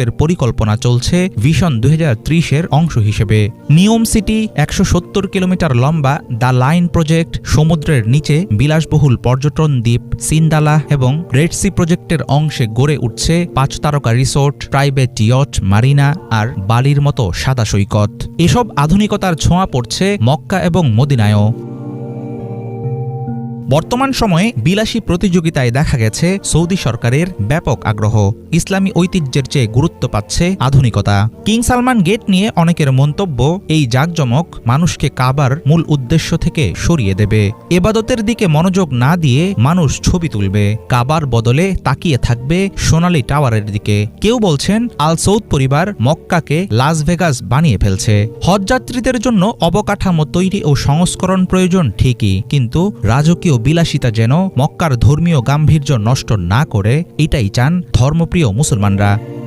এর পরিকল্পনা চলছে ভিশন দুই এর অংশ হিসেবে। নিয়ম সিটি একশো সত্তর কিলোমিটার লম্বা দ্য লাইন প্রজেক্ট সমুদ্রের নিচে বিলাসবহুল পর্যটন দ্বীপ সিন্দালা এবং রেড সি প্রজেক্টের অংশে গড়ে উঠছে পাঁচ তারকা রিসোর্ট, প্রাইভেট ইয়ট, মারিনা আর বালির মতো সাদা সৈকত। এসব আধুনিকতার ছোঁয়া পড়ছে মক্কা এবং মদিনায়ও। বর্তমান সময়ে বিলাসী প্রতিযোগিতায় দেখা গেছে সৌদি সরকারের ব্যাপক আগ্রহ। ইসলামী ঐতিহ্যের চেয়ে গুরুত্ব পাচ্ছে আধুনিকতা। কিং সালমান গেট নিয়ে অনেকের মন্তব্য, এই জাঁকজমক মানুষকে কাবার মূল উদ্দেশ্য থেকে সরিয়ে দেবে। এবাদতের দিকে মনোযোগ না দিয়ে মানুষ ছবি তুলবে। কাবার বদলে তাকিয়ে থাকবে সোনালি টাওয়ারের দিকে। কেউ বলছেন, আল সৌদ পরিবার মক্কাকে লাস ভেগাস বানিয়ে ফেলছে। হজযাত্রীদের জন্য অবকাঠামো তৈরি ও সংস্করণ প্রয়োজন ঠিকই, কিন্তু রাজকীয় বিলাসিতা যেন মক্কার ধর্মীয় গাম্ভীর্য নষ্ট না করে এটাই চান ধর্মপ্রিয় মুসলমানরা।